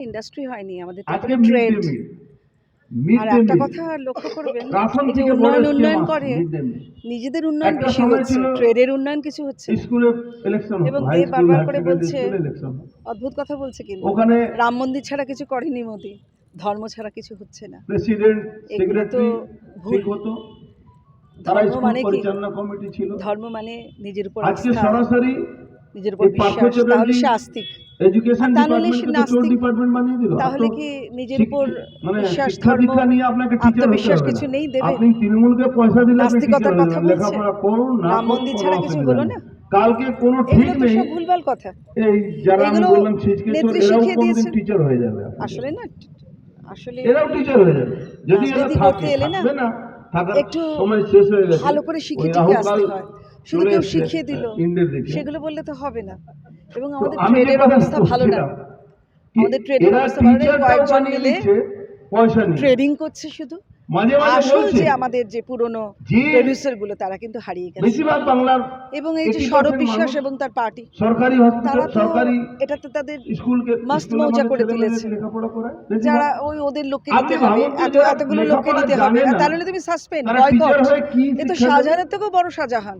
Industry হয়নি আমাদের আজকে mid day trend meal mid আর একটা কথা লক্ষ্য করবেন যে উন্নয়ন উন্নয়ন করে নিজেদের উন্নয়ন বেশি হচ্ছে ট্রেডের উন্নয়ন কিছু হচ্ছে এবং এ বারবার করে বলছে- অদ্ভুত কথা বলছে কিন্তু। রাম মন্দির ছাড়া কিছু করেনি মোদি ধর্ম ছাড়া কিছু হচ্ছে না। এগুলো তো ভুল। ধর্ম মানে কি? ধর্ম মানে নিজের উপর আস্থা। নিজের উপর বিশ্বাস তাহলে সে আস্তিক। এডুকেশন তো। ডিপার্টমেন্ট বানিয়ে দিল। তাহলে কি নিজের উপর বিশ্বাস ধর্ম আত্মবিশ্বাস কিছু নেই দেবে? আপনি তৃণমূলকে পয়সা দিলে নাস্তিকতার কথা করুন না মন্দির ছাড়া কিছু হলো না? কালকে কোনো ঠিক নেই। ভুলভাল কথা। এই যারা আমি বললাম ছিচকে নেত্রী এরাও কোনদিন টিচার হয়ে যাবে আসলে না আসলে এরাও টিচার হয়ে যাবে। যদি এরা থাকবে না একটু সময় শেষ হয়ে গেছে। ভালো করে শিখে টিকে আসতে হয়। শুধু কেউ শিখিয়ে দিল। সেগুলো বললে তো হবে না। এবং আমাদের ট্রেডের অবস্থা ভালো না। আমাদের ট্রেডের অবস্থা ভালো না কয়েকজন মিলে পয়সা নিয়ে। ট্রেডিং করছে শুধু। মাঝে মাঝে আসল যে আমাদের যে পুরনো প্রডিউসারগুলো তারা কিন্তু হারিয়ে গেছে। বেশিরভাগ বাংলার এবং এই যে 80% সৌরভ বিশ্বাস এবং তার পার্টি সরকারি তারা সরকারি এটাতে তাদের স্কুলকে মাস্ত স্কুলের মৌজা করে তুলেছে। যারা ওই ওদের লোককে নিতে হবে এত এতগুলো লোককে নিতে হবে তাহলে তুমি সাসপেন্ড বয়কট এ তো শাহজাহানের থেকেও বড় শাহজাহান।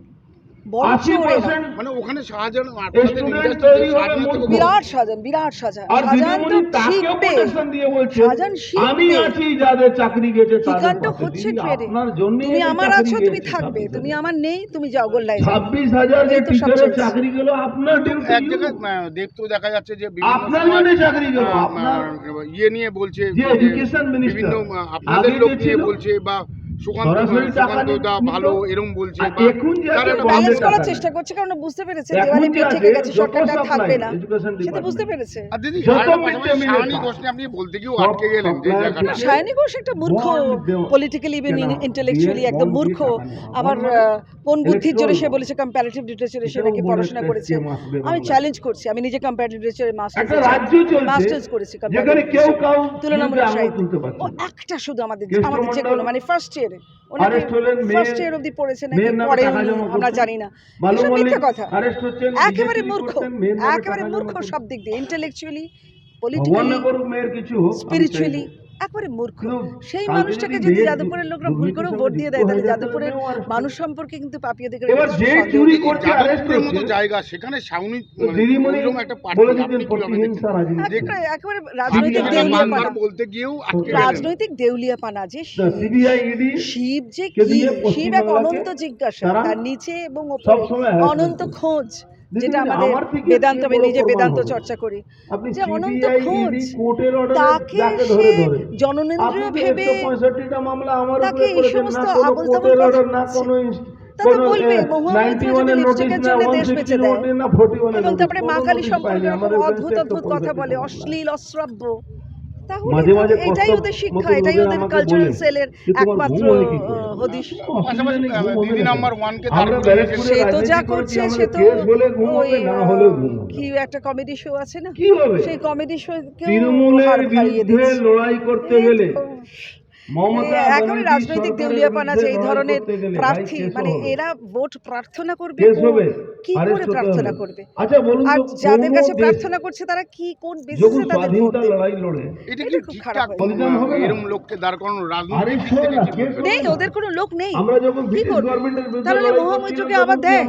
মানে ওখানে শাহজাহান আপনাদের স্টুডেন্ট industry তৈরি তে হবে শাহজাহান মূর্খ। থেকে বিরাট শাহজাহান বিরাট শাহজাহান। আর তো শিখবে প্রোটেকশন দিয়ে বলছে শাহজাহান শিখবে। আমি আছি যাদের চাকরি গেছে ঠিকানটা হচ্ছে দিদি, ট্রেডে আপনার জন্যই তুমি আমার আছো তুমি থাকবে। তুমি আমার নেই তুমি যাও গোল্লায় ছাব্বিশ হাজার যে এই তো সব টিচারের চাকরি গেল আপনার এক জায়গায় দেখতেও দেখা যাচ্ছে যে বিভিন্ন আপনার চাকরি গেল ইয়ে নিয়ে বলছে বিভিন্ন আপনাদের লোক নিয়ে বলছে বা সুকান্ত সরাসরি টাকা সুকান্ত দা নিত। ভালো এরকম বলছে আর বা এখন যে তার আছে একটা বম্বে ব্যালেন্স করার চেষ্টা করছে কারণ বুঝতে পেরেছে দেওয়ালে পিঠ থেকে গেছে সরকারটা থাকবে না। সেটা বুঝতে পেরেছে। দিদি যত আরেকটা মিড পাশাপাশি ডে মিলের সাহানি কাজ। ঘোষণে আপনি বলতে গিয়েও আটকে গেলেন যে জায়গাটা। থেকে- ঘোষ একটা মূর্খ পলিটিক্যালি ইভেন ইন্টেলেকচুয়ালি একদম মূর্খ দিয়ে টাকা নেওয়া। আবার কোন বুদ্ধির জোরে সে বলেছে কম্পারেটিভ লিটারেচারে সে নাকি পড়াশোনা করেছে। আমি চ্যালেঞ্জ করছি আমি নিজে কম্পারেটিভ লিটারেচারে মাস্টার্স করেছি তুলনামূলক সাহিত্য। ও একটা শুধু আমাদের আমাদের যে কোনো মানে ফার্স্ট ইয়ারে ওনাকে arrest ফার্স্ট ইয়ার অবধি পড়েছে নাকি পরে আমরা জানি না। এসব মিথ্যে কথা। একেবারে মূর্খ একেবারে মূর্খ সব দিক দিয়ে। Intellectually politically spiritually. একেবারে মূর্খ। সেই মানুষটাকে যদি যদি যাদবপুরের লোকরা ভুল করে ভোট দিয়ে দেয় তাহলে যাদবপুরের মানুষ সম্পর্কে কিন্তু পাপিয়ে দিকে এবার যে চুরি করছে arrest মতো জায়গা সেখানে সাউনি তো দিদিমণি ওইরকম একটা পার্টি বলে দেখছেন? প্রতিহিংসা রাজনীতি একেবারে রাজনৈতিক যেটা দেউলিয়া বলতে গিয়েও রাজনৈতিক দেউলিয়া পানা যে শিব। সিবিআই ইডি শিব যে কে শিব এক অনন্ত জিজ্ঞাসা। তার নিচে এবং অনন্ত খোঁজ। যেটা আমাদের বেদান্ত কে আমি নিজে বেদান্ত চর্চা করি। যে অনন্ত খোঁজ কোর্টের অর্ডারে তাকে সে জননেন্দ্রিয় ভেবে 165টা মামলা আমার তাকে এই সমস্ত আবল তাবোল কোর্টের কথা বলছে। তা তো বলবে, এ, মহামন্ত্রী 91 যদি এর নোটিশ লিপস্টিকের জন্য দেশ 160 দেয়। নোটিশ না, 41 এর এবং তারপরে মা কালী সম্পর্কে অদ্ভুত অদ্ভুত কথা বলে অশ্লীল অশ্রাব্য। মাঝে মাঝে এটাই ওদের শিক্ষা এটাই ওদের কালচারাল সেলের একমাত্র ঘুম কি করে? আহ, হদিশ পাশাপাশি ঘুম হবে দিদি না। নাম্বার ওয়ানকে দাঁড় আমরা করিয়ে ব্যারাকপুরে সে তো যা করছে সে তো ওই। কি একটা কমেডি শো আছে না সেই কমেডি শো তৃণমূলের বিরুদ্ধে দিচ্ছে লড়াই করতে গেলে তো। মমতা এ- একেবারে ব্যানার্জি রাজনৈতিক দেউলিয়াপানা যে এই ধরনের প্রার্থী মানে এরা ভোট প্রার্থনা করবে কি করে প্রার্থনা করবে আচ্ছা আর যাদের কাছে প্রার্থনা করছে তারা কি কোন বেসিসে তাদের ভোট দেবে? এটা কি খুব খারাপ? এরকম লোককে দাঁড় করানো রাজনৈতিক নেই ওদের কোনো লোক নেই আমরা যখন কি করবে? তাহলে মহামৈত্রকে আবার দেয়?